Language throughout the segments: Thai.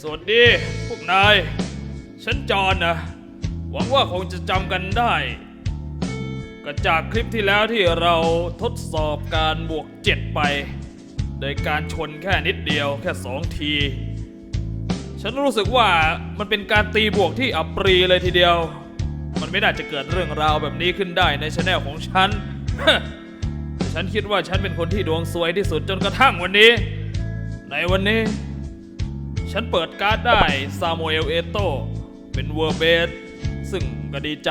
สวัสดี พวกนาย ฉันจอนนะ หวังว่าคงจะจำกันได้ ก็จากคลิปที่แล้วที่เราทดสอบการบวก7ไป โดยการชนแค่นิดเดียวแค่2ที ฉันรู้สึกว่ามันเป็นการตีบวกที่อัปรีเลยทีเดียว มันไม่น่าจะเกิดเรื่องราวแบบนี้ขึ้นได้ในช anel ของฉันฉันคิดว่าฉันเป็นคนที่ดวงสวยที่สุดจนกระทั่งวันนี้ ในวันนี้ ฉันเปิดการ์ดได้ซามูเอลเอโตเป็นเวอร์เบสซึ่งก็ดีใจ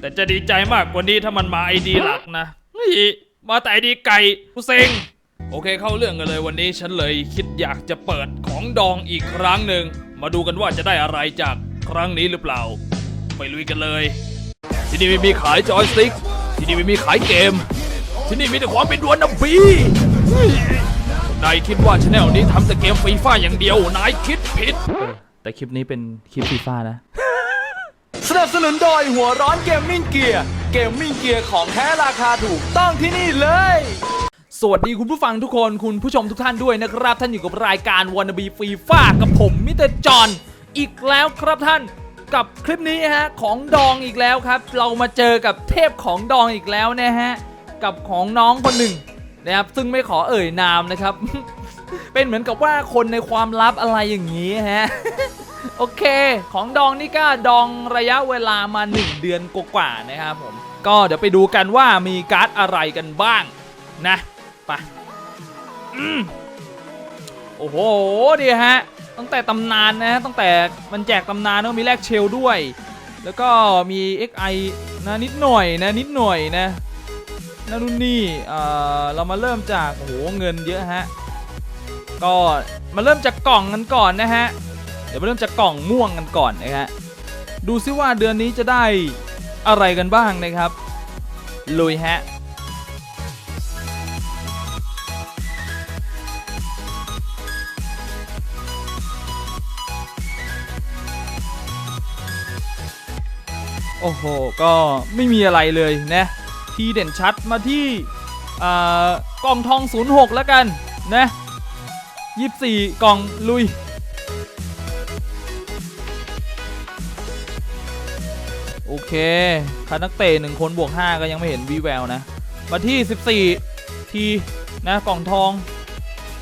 แต่จะดีใจมากกว่านี้ถ้ามันมาไอดีหลักนะเฮ้ยมาแต่ไอดีไก่กูเซ็งโอเคเข้าเรื่องกันเลยวันนี้ฉันเลยคิดอยากจะเปิดของดองอีกครั้งหนึ่ง มาดูกันว่าจะได้อะไรจากครั้งนี้หรือเปล่า ไปลุยกันเลย ที่นี่ไม่มีขายจอยสติ๊กที่นี่ไม่มีขายเกม ที่นี่มีแต่ความเป็นดวนนะบี นายคิดว่าชแนลนี้ทำแต่เกมฟรีฟ่าอย่างเดียวนายคิดผิด แต่คลิปนี้เป็นคลิปฟรีฟ่านะ สนับสนุนโดยหัวร้อนเกมมิ่งเกียร์ เกมมิ่งเกียร์ของแท้ราคาถูกต้องที่นี่เลย สวัสดีคุณผู้ฟังทุกคนคุณผู้ชมทุกท่านด้วยนะครับ ท่านอยู่กับรายการว a น n บีฟรีฟ้ากับผมมิสเตอร์จอห์นอีกแล้วครับท่านกับคลิปนี้ฮะของดองอีกแล้วครับ เรามาเจอกับเทพของดองอีกแล้วนะฮะกับของน้องคนหนึ่ง นะครับซึ่งไม่ขอเอ่ยนามนะครับ เป็นเหมือนกับว่าคนในความลับอะไรอย่างนี้ฮะโอเค ของดองนี่ก็ดองระยะเวลามา 1 เดือนกว่าๆนะครับผมก็เดี๋ยวไปดูกันว่ามีการ์ดอะไรกันบ้างนะไปอโอ้โหดีฮะตั้งแต่ตำนานนะตั้งแต่มันแจกตำนานก็มีแลกเชลด้วย แล้วก็มี XI นะนิดหน่อยนะนิดหน่อยนะ นั่นนู่นนี่เรามาเริ่มจากโอ้โหเงินเยอะฮะก็มาเริ่มจากกล่องกันก่อนนะฮะเดี๋ยวมาเริ่มจากกล่องม่วงกันก่อนนะฮะดูซิว่าเดือนนี้จะได้อะไรกันบ้างนะครับลุยฮะโอ้โห ก็ไม่มีอะไรเลยนะ ทีเด่นชัดมาที่กล่องทอง 06 แล้วกันนะ24 กล่องลุย โอเคคานักเตะหนึ่งคนบวก 5 ก็ยังไม่เห็นวีแววนะ มาที่ 14 ทีนะกล่องทอง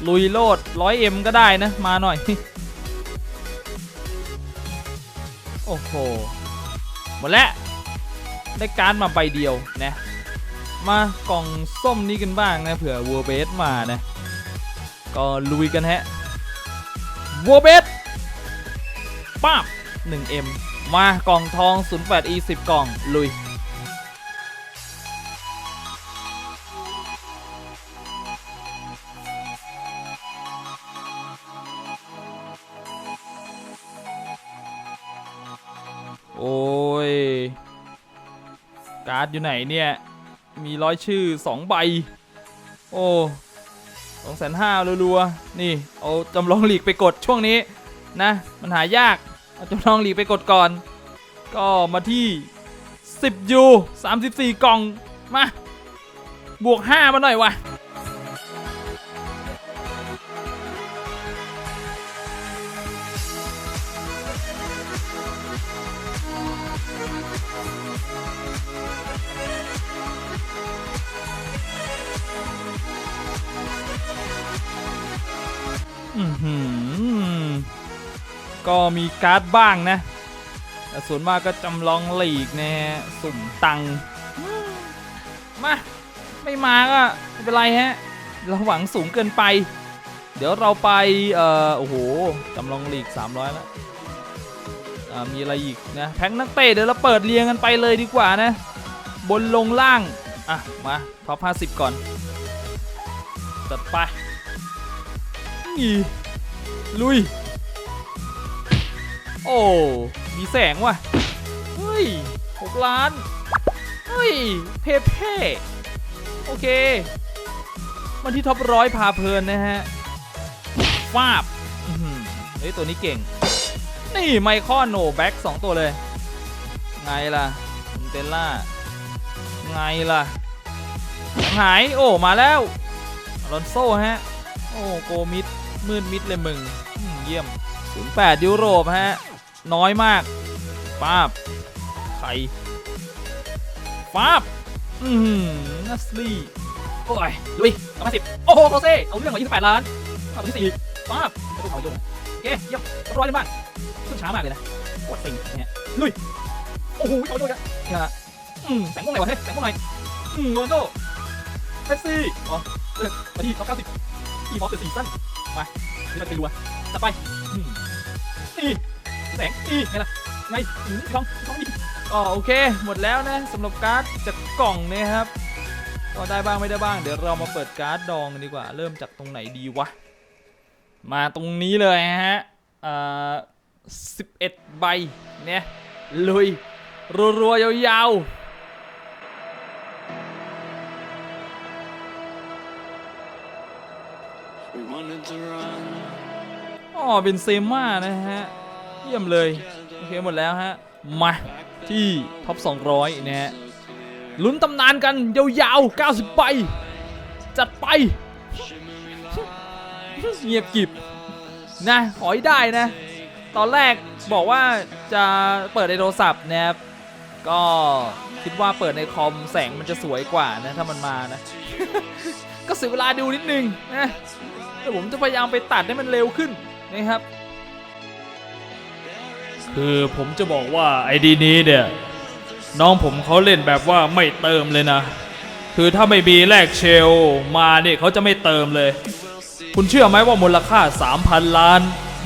ลุยโลด 100M ก็ได้นะ มาหน่อย โอ้โห หมดแล้ว ได้การมาใบเดียวนะ มากล่องส้มนี้กันบ้างนะเผื่อวัวเบสมานะ ก็ลุยกันฮะวัวเบสป้าบ 1M มากล่องทอง 08E 10 กล่อง ลุย โอ้ย การ์ดอยู่ไหนเนี่ย มีร้อยชื่อ2ใบ โอ้สองแสนห้ารัวๆ นี่ เอาจำลองหลีกไปกดช่วงนี้นะ มันหายาก เอาจำลองหลีกไปกดก่อน ก็มาที่ 10ยู34 กล่อง มา บวก 5 มาหน่อยวะ ก็มีการ์ดบ้างนะ แต่ส่วนมากก็จำลองหลีกนะฮะ สุ่มตังค์มา ไม่มาก็ไม่เป็นไรฮะ เราหวังสูงเกินไป เดี๋ยวเราไปเอ่อโอ้โหจำลองหลีก 300 แล้วมีอะไรอีกนะ แพ็งนักเตะเดี๋ยวเราเปิดเรียงกันไปเลยดีกว่านะ บนลงล่าง อะ มาท็อป50 ก่อน จัดไปนี่ ลุย โอ้ มีแสงว่ะ เฮ้ยหกล้าน เฮ้ย เพ่เพ่โอเคมาที่ท็อปร้อยพาเพลินนะฮะฟาบเฮ้ย ตัวนี้เก่ง นี่ไมคอนโนแบ็กสองตัวเลย ไงล่ะเตลล่า ไงล่ะหาย โอ้ มาแล้วลอนโซ่ฮะ โอ้ โกมิด มืดมิดเลยมึงเยี่ยม 08 ยุโรปฮะ น้อยมากป้าบใครป้าบอืมนัสลี่โอ้ยลุยเอามาสิบโอ้โหโคเซ่เอาเรื่องมา28 ล้านเอาไปที่สี่ป้าบกระตุ้นเขาโยนโอเคเยี่ยมร้อยเลยบ้างขึ้นช้ามากเลยนะปวดติ่งเนี่ยลุยโอ้โหเขาโยนกันะอืมแสงพวกไหนวะเฮ้ยแสงพวกไหนอืมโรนโดเมสซี่อ๋อเออมาที่ท็อป90อีมอสเดอะซีซั่น มานี่เราไปดูอะจัดไปอีแสงนี่ไงล่ะไงอืมทองทองนี่อ๋อโอเค หมดแล้วนะสำหรับการ์ดจากกล่องเนะครับก็ได้บ้างไม่ได้บ้าง เดี๋ยวเรามาเปิดการ์ดดองกันดีกว่า เริ่มจากตรงไหนดีวะ มาตรงนี้เลยฮะอ่า11ใบเนี่ยลุยรัวๆยาวๆ อ๋อเป็นเซม่านะฮะ เยี่ยมเลย โอเคหมดแล้วฮะ มาที่ท็อป 200 นะฮะ ลุ้นตำนานกัน ยาวๆ 90ใบจัดไป เงียบกิบ นะ ขอให้ได้นะ ตอนแรกบอกว่าจะเปิดในโทรศัพท์นะครับ ก็คิดว่าเปิดในคอมแสงมันจะสวยกว่านะ ถ้ามันมานะ ก็เสียเวลาดูนิดนึงนะ แต่ผมจะพยายามไปตัดให้มันเร็วขึ้นนะครับ คือผมจะบอกว่าไอดีนี้เนี่ยน้องผมเขาเล่นแบบว่าไม่เติมเลยนะ คือถ้าไม่มีแลกเชลมาเนี่ยเขาจะไม่เติมเลย คุณเชื่อไหมว่ามูลค่า 3,000 ล้าน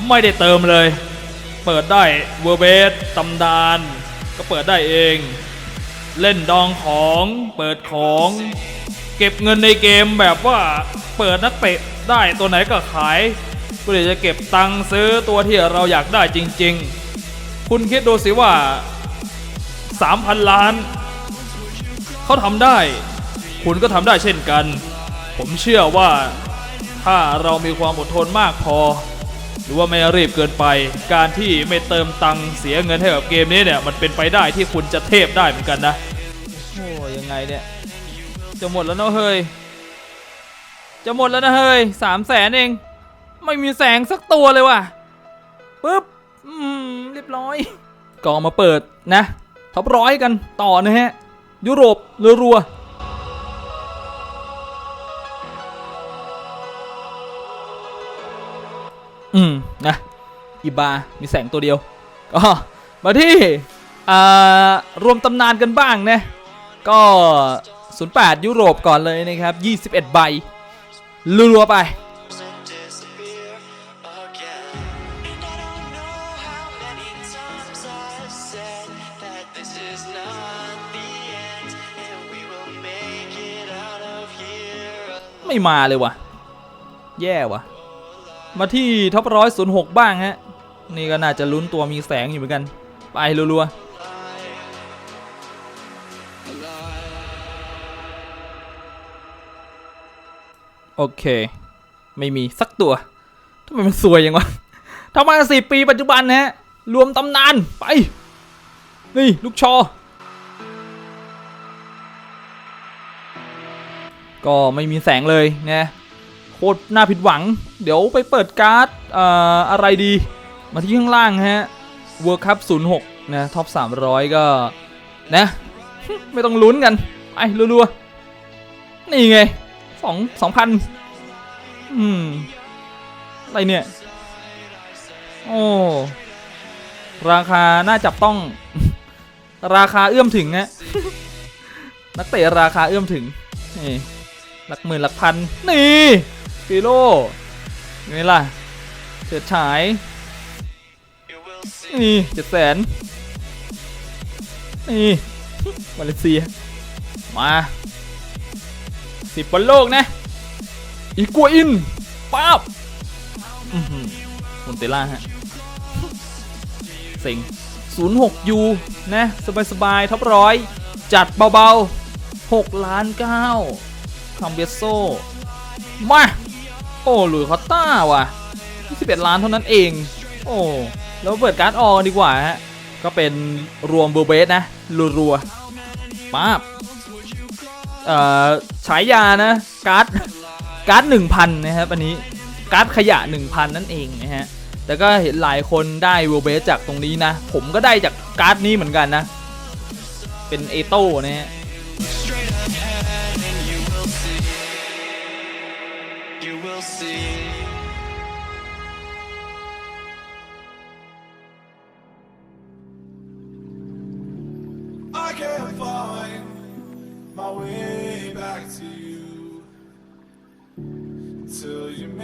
ไม่ได้เติมเลย เปิดได้เวอร์เบสตำนาน ก็เปิดได้เอง เล่นดองของ เปิดของ เก็บเงินในเกมแบบว่าเปิดนักเตะ ได้ตัวไหนก็ขายเพื่อจะเก็บตังค์ซื้อตัวที่เราอยากได้จริง ๆ คุณคิดดูสิว่า 3,000 ล้าน เขาทำได้ คุณก็ทำได้เช่นกัน ผมเชื่อว่าถ้าเรามีความอดทนมากพอ หรือว่าไม่รีบเกินไป การที่ไม่เติมตังค์เสียเงินให้กับเกมนี้เนี่ย มันเป็นไปได้ที่คุณจะเทพได้เหมือนกันนะ โอ้ยังไงเนี่ย จะหมดแล้วเนาะเฮ้ย จะหมดแล้วนะเฮ้ยสามแสนเอง ไม่มีแสงสักตัวเลยว่ะปึ๊บอืมเรียบร้อยก็มาเปิดนะท็อปร้อยกันต่อนะฮะ ยุโรปรัวอืมนะอีบา มีแสงตัวเดียว ก็มาที่อ่ารวมตำนานกันบ้างนะ ก็ 08 ยุโรปก่อนเลยนะครับ 21 ใบ รัวๆไป ไม่มาเลยวะแย่วะมาที่ท็อปร้อยศูนย์หกบ้างฮะ นี่ก็น่าจะลุ้นตัวมีแสงอยู่เหมือนกัน ไปรัวๆ โอเค ไม่มีสักตัวทำไมมันสวยย่างวะทำมาสี่ปีปัจจุบันนะฮะ รวมตำนาน ไป นี่ ลูกชอ ก็ไม่มีแสงเลยนะโคตรน่าผิดหวัง เดี๋ยวไปเปิดการ์ดอ่ออะไรดี มาที่ข้างล่างฮะ World Cup 06 นะท็อป 300 ก็ นะ ไม่ต้องลุ้นกัน ไปรัวๆ นี่ไง สองสองพันอืม อะไรเนี่ย โอ้ ราคาน่าจับต้อง ราคาเอื้อมถึงฮะนักเตะราคาเอื้อมถึง นี่ หลักหมื่นหลักพัน นี่ฟิโลไงล่ะเฉิดฉาย You will see. นี่เจ็ดแสนนี่มาเลเซีย มา สิบบอลโลกนะ อีกัวอินป๊าบมุนเตล่าฮะ เซ็ง06ยูนะ สบาย ๆ ท็อปร้อยจัดเบา ๆ 6 ล้าน9คัมเบโซ มา โอ้หลุยคอตต้าว่ะ 21 ล้านเท่านั้นเอง โอ้ แล้วเปิดการ์ดออกดีกว่าฮะ ก็เป็นรวมเบอร์เบสนะ รัว ๆ ป๊าบ ฉายานะการ์ดการ์ดหนึ่งพันนะครับอันนี้การ์ดขยะ 1,000 นั่นเองนะฮะแต่ก็เห็นหลายคนได้เวลเบสจากตรงนี้นะ ผมก็ได้จากการ์ดนี้เหมือนกันนะ เป็นเอโต้นะฮะเ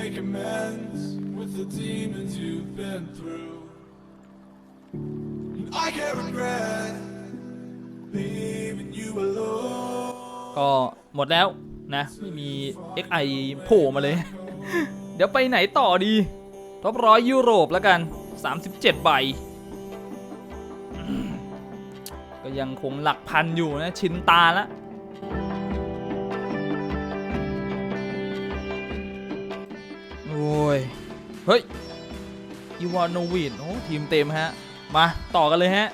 make amends with the demons you've been through. And I can't regret leaving you alone. ก็หมดแล้วนะ ไม่มี XI โผล่มาเลย เดี๋ยวไปไหนต่อดีท็อปร้อยยุโรปแล้วกัน 37 ใบ ก็ยังคงหลักพันอยู่นะ ชินตาและ เฮ้ยอีวานโนวินโอ้ทีมเต็มฮะ มาต่อกันเลยฮะ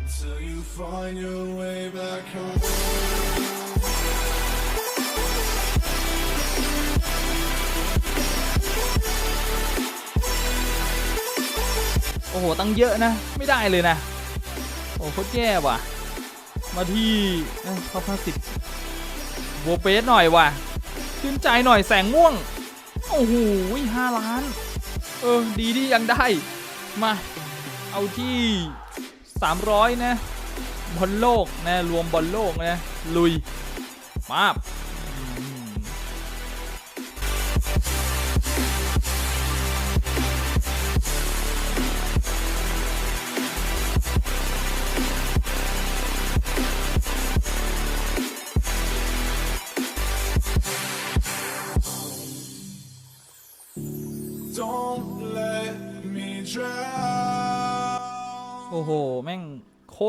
Until you find your way back home. โอ้โห ตั้งเยอะนะ ไม่ได้เลยนะ โอ้โคตรแย่ว่ะ มาที่ท็อปห้าสิบ โวเปสหน่อยว่ะชื่นใจหน่อยแสงม่วง โอ้โหห้าล้าน เออ ดีที่ยังได้ มา เอาที่ 300 นะบอลโลกนะ รวมบอลโลกนะ ลุย มา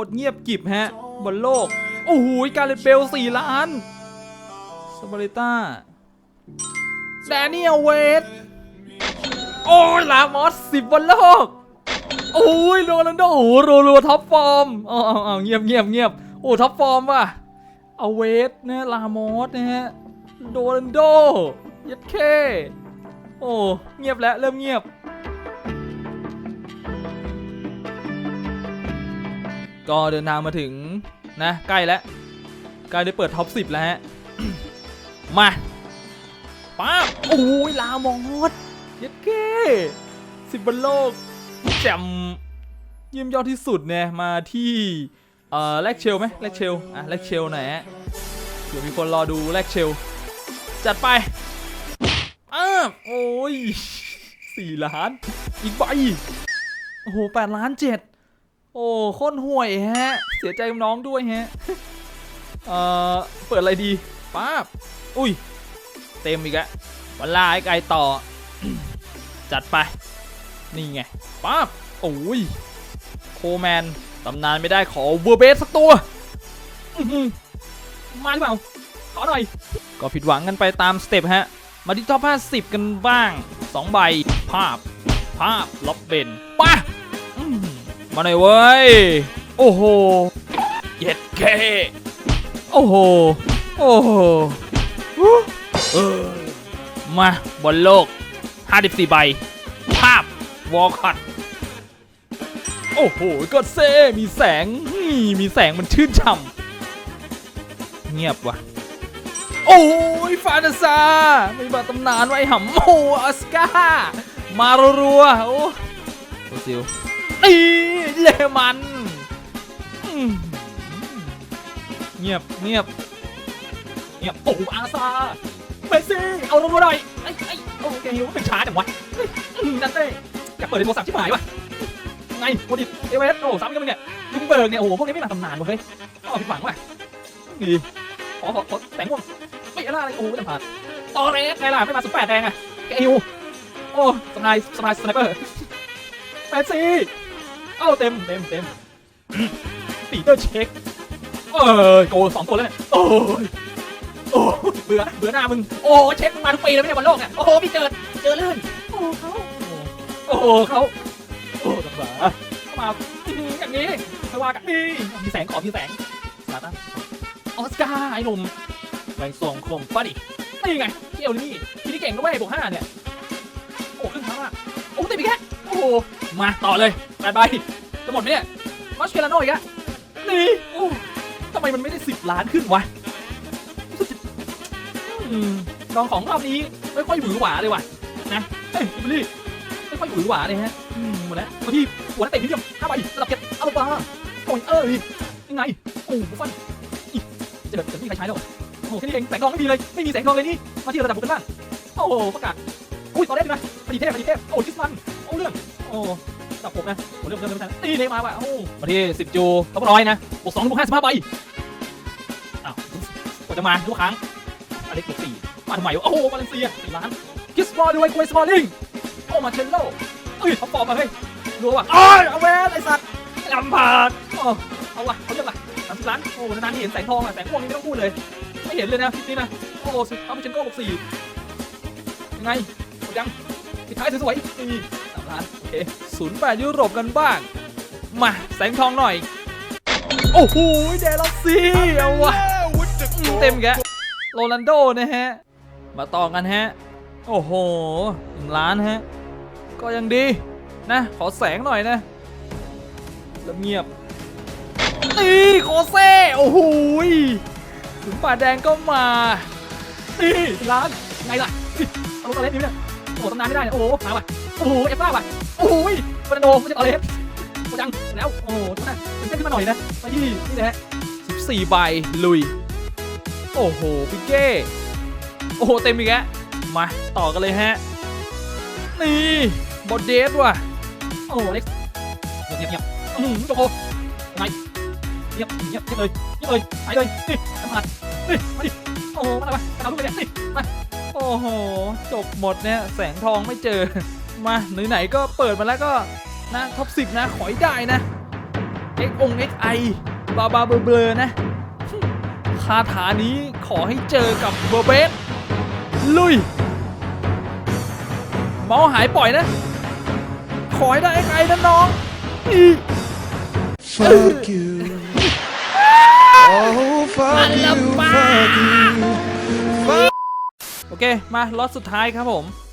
ตรเงียบกิบฮะบนโลก โอ้โหการเลนเบลสี่ล้านสปาริต้าแดเนียลเวทโอ้ยลามอสสิบบนโลกโอ้ยโรนัลโดโอ้โรัวรัวท็อปฟอร์มอ๋อเอาเงียบเงียบเงียบโอ้ท็อปฟอร์มว่ะเอาเวทนะลามอสนะฮะโรนัลโดยัดเคโอ้เงียบแล้วเริ่มเงียบ ก็เดินทางมาถึงนะใกล้แล้วใกล้ได้เปิดท็อป10 แล้วฮะ มาป้าโอ้ยลามอสเย็ดเก้สิบบนโลกแจมเยี่ยมยอดที่สุดเนี่ยมาที่เอ่อแลกเชลไหมแลกเชลอะแลกเชลหน่อยฮะเดี๋ยวมีคนรอดูแลกเชล จัดไปอ้าโอ้ยสี่ล้าน อีกใบโอ้โหแปดล้านเจ็ด โอ้โคตรห่วยฮะ เสียใจกับน้องด้วยฮะ เอ่อ เปิดอะไรดีป้าบ อุ้ย เต็มอีกแล้ววันลาไอ้ไกลต่อ จัดไป นี่ไงป้าบ โอ้ย โคแมน ตำนานไม่ได้ขอเวอร์เบสสักตัว มาหรือเปล่า ขอหน่อย ก็ผิดหวังกันไปตามสเต็ปฮะ มาที่ท็อป 50 กันบ้าง 2 ใบ ภาพ ภาพล็อบเบนป้า มาหน่อยเว้ย โอ้โหเย็ดเคโอ้โห โอ้โหฮู้เออมาบอลโลก 54 ใบ ภาพ วอลคัตโอ้โห ก็เซ่มีแสงนี่มีแสงมันชื่นช่ำเงียบว่ะ โอ้ยฟานาซา ไม่มาตำนานไว้หำโอ้ออสการ์มารัวๆโอ้โอซิลนี่ เลมันเงียบเงียบเงียบโอ้อาซาเมสซี่เอาลงมาหน่อยไอ้ไอ้โอเคหิวเป็นช้าจังวะนันเต้อยากเปิดในโทรศัพท์ชิบหายวะไงโมดิเอเวสโอ้ซ้ำกันมึงเนี่ยลุงเบิร์กเนี่ยโอ้โหพวกนี้ไม่มาตำนานวะเฮ้ยอ้าวผิดหวังว่ะนี่ขอขอขอแสงม่วงไม่อะไรอะไรโอ้โหไม่ผ่านตอเรสไงล่ะไม่มาสุดแปดแดงอะแกฮิวโอ้สไนส์สไนส์สไนเปอร์แมซี่ เอ้าเต็มเต็มเต็มปีเตอร์เช็คเออโกสองคนแล้วเนี่ยโอ้ยโอ้เบื่อเบื่อหน้ามึงโอ้เช็คมึงมาทุกปีเลยไม่ใช่บอลโลกเนี่ยโอ้โหพี่เจิดเจอลื่นโอ้เขาโอ้เขาโอ้ตำราเข้ามาอื้อหืออย่างนี้ไม่ว่ากันนี่มีแสงขอมีแสงสาตั้งออสการ์ไอ้หนุ่มแรงส่งคมฟาดินี่ไงเที่ยวนี่พี่นี่เก่งด้วยบวกห้าเนี่ย มาต่อเลยแปดใบจะหมดไหมเนี่ยมัชเคลาโนอีกแล้วนี่โอ้ทำไมมันไม่ได้สิบล้านขึ้นวะรู้สึกจะอืมลองของรอบนี้ไม่ค่อยหวือหวาเลยว่ะนะเฮ้ยบิลลี่ไม่ค่อยหวือหวาเลยฮะหมดแล้วตัวที่หัวนักเตะนิยมห้าใบระดับเจ็ดเอาปาโอ้ยเอ้ยยังไงโอ้ฟันอีจะแบบจะมีใครใช้แล้วโอ้โหแค่นี้เองแสงทองไม่มีเลยไม่มีแสงทองเลยนี่มาที่ระดับบุกกันบ้างโอ้โหประกาศอุ้ยตอนแรกดีนะปฏิเทพปฏิเทพโอ้ดิสมันโอ้เรื่อง อ้จับผมนะโอ้เรื่องเรื่องเรื่องตีเลยมาว่ะโอ้มาที่สิบจูท็อปร้อยนะบวกสองบวกห้าสิบห้าใบอ้าวกว่าจะมาทุกครั้งอเล็กบวกสี่มาทำไมวะโอ้โหบาเลนเซียสี่ล้านคิสบอลด้วยกวยสมอลลิงโอ้มาเชลโลเอ้ยเขาปอบมาเฮ้ยรัวว่ะอ้ยเอาแวนไอสัตว์ลำพาดโอ้เอาว่ะเขาเรียกว่ะสามสิบล้านโอ้นานๆที่เห็นแสงทองอะแสงม่วงนี่ไม่ต้องพูดเลย ไม่เห็นเลยนะคลิปนี้นะโอ้สิเอาไปเชนโก้บอกสี่ยังไงหมดยังปิดท้ายสวยๆนี่สานโอเศูนย์แปดยุโรปกันบ้าง มาแสงทองหน่อย โอ้โหเดลซี่เอาวะเต็มแกโรนัลโดนะฮะ มาต่อกันฮะ โอ้โหหนึ่งล้านฮะ ก็ยังดีนะ ขอแสงหน่อยนะแล้วเงียบนี่โคเซ่ โอ้โหถึงป่าแดงก็มานี่ร้านไงล่ะเอารถอะไรนี่เนี่ยโอ้โหตำนานไม่ได้เนี่ยโอ้โหมาว่ะ โอ้โหเอฟบ้าว่ะโอ้โหฟาโนไม่ใช่อะไรครับโอ้จังแล้วโอ้โหทุกคนเป็นเส้นขึ้นมาหน่อยนะมาที่นี่นะฮะ14ใบลุย โอ้โหปิเก้โอ้โหเต็มอีกแล้วมาต่อกันเลยฮะนี่บอดเดสว่ะโอ้โหเล็กเงียบเงียบเงียบอืมโจโคยังไงเงียบเงียบเงียบเลยเงียบเลยไปเลยนี่สัมผัสนี่มาดิโอ้โหมาอะไรวะกระเอาลูกไปเนี่ยนี่มาโอ้โหจบหมดเนี่ยแสงทองไม่เจอ มาไหนๆก็เปิดมาแล้วก็นะท็อปสิบนะขอให้ได้นะ X อง XI บาบาเบลเบลอนะคาถานี้ขอให้เจอกับเบอร์เบสลุยเมาส์หายปล่อยนะ ขอให้ได้ XI นะน้องอี Fuck you. Oh, fuck you, fuck you. โอเค มาล็อตสุดท้ายครับผมฮ่า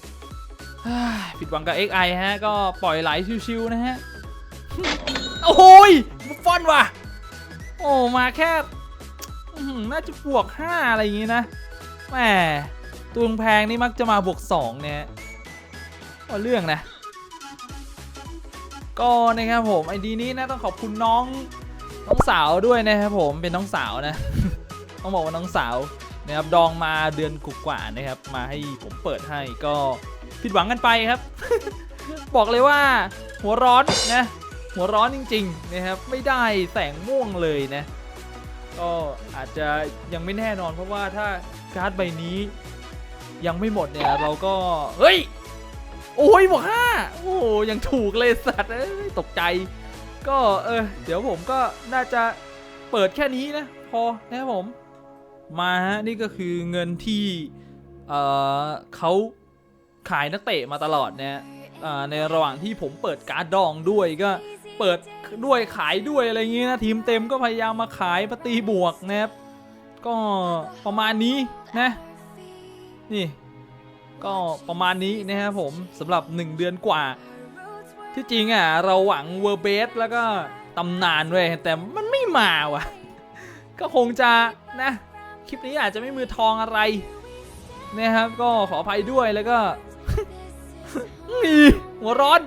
ผิดหวังกับ XI ฮะ ก็ปล่อยไหลชิวๆนะฮะ โอ้โหยบุฟฟอนว่ะ โอ้ มาแค่น่าจะบวก 5 อะไรอย่างงี้นะแหมตัวแพงนี่มักจะมาบวก 2 เนี่ยก็เรื่องนะ ก็นะครับผม ไอดีนี้นะต้องขอบคุณน้อง น้องสาวด้วยนะครับผมเป็นน้องสาวนะ ต้องบอกว่าน้องสาวนะครับดองมาเดือนกว่านะครับ มาให้ผมเปิดให้ก็ ผิดหวังกันไปครับ บอกเลยว่า หัวร้อนนะ หัวร้อนจริงๆนะครับไม่ได้แสงม่วงเลยนะก็อาจจะยังไม่แน่นอน เพราะว่าถ้าการ์ดใบนี้ ยังไม่หมดเนี่ยเราก็เฮ้ยโอ้ยบวกห้าโอ้ยังถูกเลยสัตว์ตกใจ ก็เออเดี๋ยวผมก็น่าจะเปิดแค่นี้นะพอนะครับผม มาฮะนี่ก็คือเงินที่ เออเขา ขายนักเตะมาตลอดเนี่ยอ่อในระหว่างที่ผมเปิดการ์ดดองด้วยก็เปิดด้วยขายด้วยอะไรอย่างงี้นะทีมเต็มก็พยายามมาขายมาตีบวกนะครับก็ประมาณนี้นะนี่ ก็ประมาณนี้นะครับผมสำหรับ 1 เดือนกว่า ที่จริงอะเราหวังเวอร์เบสแล้วก็ตำนานด้วยแต่มันไม่มาว่ะ ก็คงจะนะ คลิปนี้อาจจะไม่มือทองอะไรนะครับก็ขออภัยด้วยแล้วก็ นี่หัวร้อน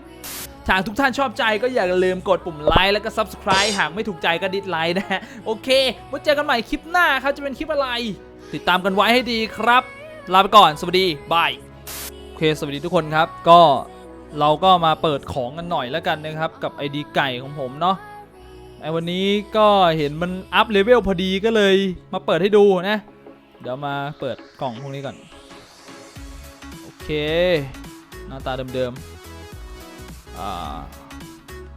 ถ้าทุกท่านชอบใจก็อย่าลืมกดปุ่มไลค์แล้วก็ Subscribe หากไม่ถูกใจก็ดิสไลค์นะฮะ โอเคไว้เจอกันใหม่คลิปหน้าครับ จะเป็นคลิปอะไร ติดตามกันไว้ให้ดีครับ ลาไปก่อน สวัสดีบาย โอเค สวัสดีทุกคนครับ ก็เราก็มาเปิดของกันหน่อยแล้วกันนะครับ กับ ID ไก่ของผมเนาะไอวันนี้ก็เห็นมันอัพเลเวลพอดีก็เลยมาเปิดให้ดูนะ เดี๋ยวมาเปิดกล่องพวกนี้ก่อน โอเค หน้าตาเดิมๆอ่า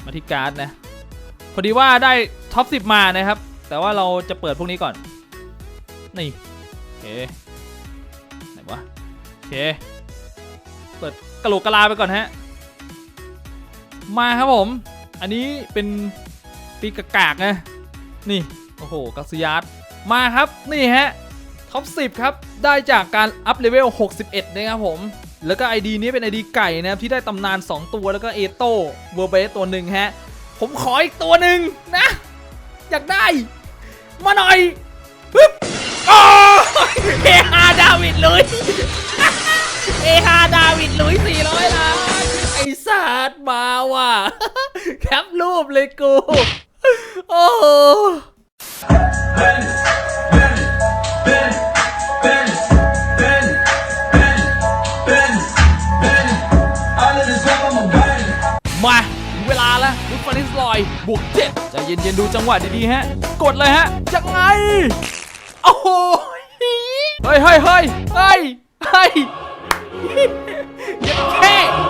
มาที่การ์ดนะพอดีว่าได้ท็อป10มานะครับ แต่ว่าเราจะเปิดพวกนี้ก่อน นี่โอเคไหนวะโอเค เปิดกระโหลกกะลาไปก่อนฮะ มาครับผม อันนี้เป็นปีกกากนะ นี่ โอ้โห กัสยาร์ดมาครับ นี่ฮะ ท็อป 10 ครับ ได้จากการอัพเลเวล 61 นะครับผม แล้วก็ ID นี้เป็น ID ไก่นะครับที่ได้ตำนาน 2 ตัวแล้วก็เอโต้เวอร์เบสตัวหนึ่งฮะ ผมขออีกตัวหนึ่งนะ อยากได้ มาหน่อยปึ๊บโอ้เอฮาดาวิดลุยเอฮาดาวิดลุย400ล้านไอ้สัตว์มาว่ะแคปรูปเลยกู โอ้ มาถึงเวลาแล้วลูกฟานิสลอยบวกเจ็ดใจเย็นๆดูจังหวะดีๆฮะ กดเลยฮะยังไง โอ้โหเฮ้ยเฮ้ยเฮ้ยเฮ้ยเฮ้ยยังแค่